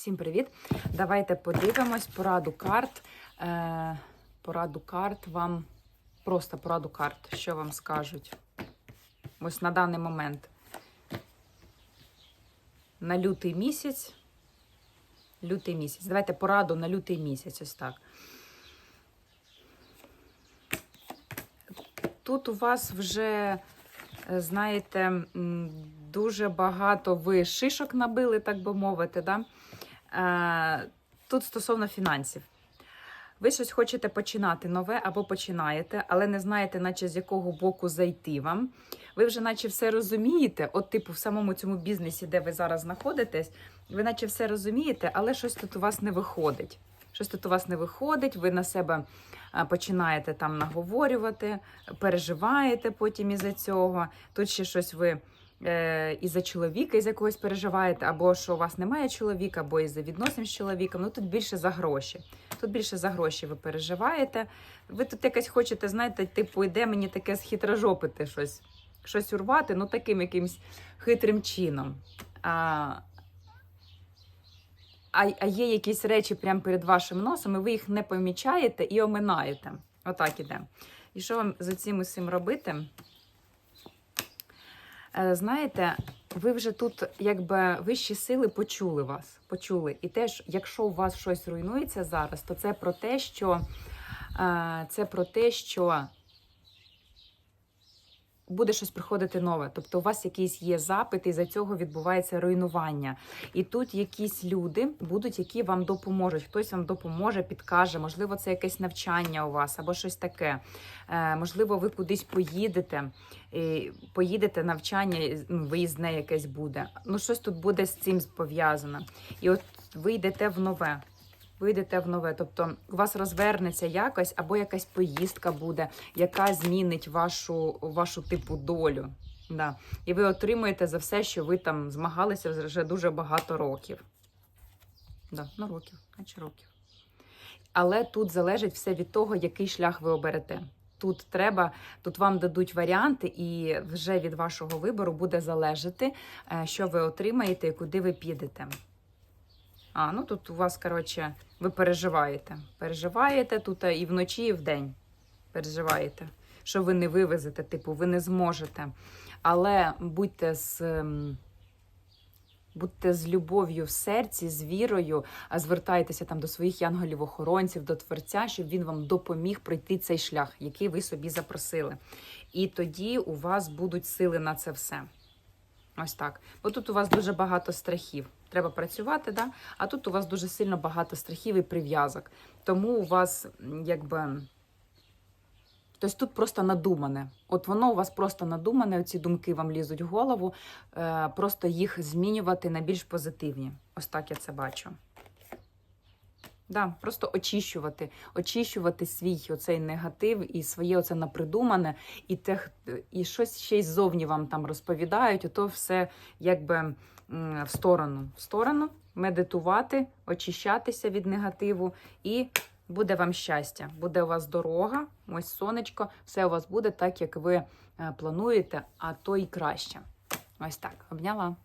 Всім привіт! Давайте подивимось пораду карт. Е, пораду карт вам просто пораду карт, що вам скажуть. Ось на даний момент. На лютий місяць. Лютий місяць. Давайте пораду на лютий місяць. Ось так. Тут у вас вже, е, знаєте, дуже багато ви шишок набили, так би мовити. Да? Е, Тут стосовно фінансів. Ви щось хочете починати нове або починаєте, але не знаєте, наче з якого боку зайти вам. Ви вже наче все розумієте, от, типу, в самому цьому бізнесі, де ви зараз знаходитесь, ви наче все розумієте, але щось тут у вас не виходить. Щось тут у вас не виходить, ви на себе е, починаєте там наговорювати, переживаєте потім із-за цього. Тут ще щось ви е, із-за чоловіка, із якогось переживаєте, або що у вас немає чоловіка, або із-за відносин з чоловіком. Ну тут більше за гроші. Тут більше за гроші ви переживаєте. Ви тут якось хочете, знаєте, типу, йде мені таке схитрожопити щось, щось урвати, ну таким якимсь хитрим чином. А, а, а є якісь речі прямо перед вашим носом, і ви їх не помічаєте і оминаєте. Отак іде. І що вам за цим усім робити? Е, Знаєте, ви вже тут, якби вищі сили почули вас, почули. І теж, якщо у вас щось руйнується зараз, то це про те, що е, це про те, що буде щось приходити нове. Тобто у вас якийсь є запит, і за цього відбувається руйнування. І тут якісь люди будуть, які вам допоможуть. Хтось вам допоможе, підкаже. Можливо, це якесь навчання у вас або щось таке. Е, можливо, ви кудись поїдете. Поїдете навчання, ну, виїзне якесь буде. Ну, щось тут буде з цим пов'язано. І от ви йдете в нове. Ви йдете в нове, тобто у вас розвернеться якось, або якась поїздка буде, яка змінить вашу, вашу типу долю. Да. І ви отримуєте за все, що ви там змагалися вже дуже багато років. Да, ну років, наче років. Але тут залежить все від того, який шлях ви оберете. Тут треба, тут вам дадуть варіанти, і вже від вашого вибору буде залежати, е, що ви отримаєте і куди ви підете. А, ну тут у вас, коротше, ви переживаєте. Переживаєте тут і вночі, і вдень. Переживаєте, що ви не вивезете, типу, ви не зможете. Але будьте з. ем, Будьте з любов'ю в серці, з вірою, а звертайтеся там до своїх янголів-охоронців, до Творця, щоб він вам допоміг пройти цей шлях, який ви собі запросили. І тоді у вас будуть сили на це все. Ось так. Бо тут у вас дуже багато страхів. Треба працювати, да? а тут у вас дуже сильно багато страхів і прив'язок. Тому у вас якби. Тобто тут просто надумане. От воно у вас просто надумане, ці думки вам лізуть в голову, е, просто їх змінювати на більш позитивні. Ось так я це бачу. Да, просто очищувати, очищувати свій оцей негатив і своє оце напридумане, і те, і щось ще й ззовні вам там розповідають, ото все якби в сторону. В сторону медитувати, очищатися від негативу, і буде вам щастя. Буде у вас дорога, ось сонечко, все у вас буде так, як ви е, плануєте, а то і краще. Ось так. Обняла.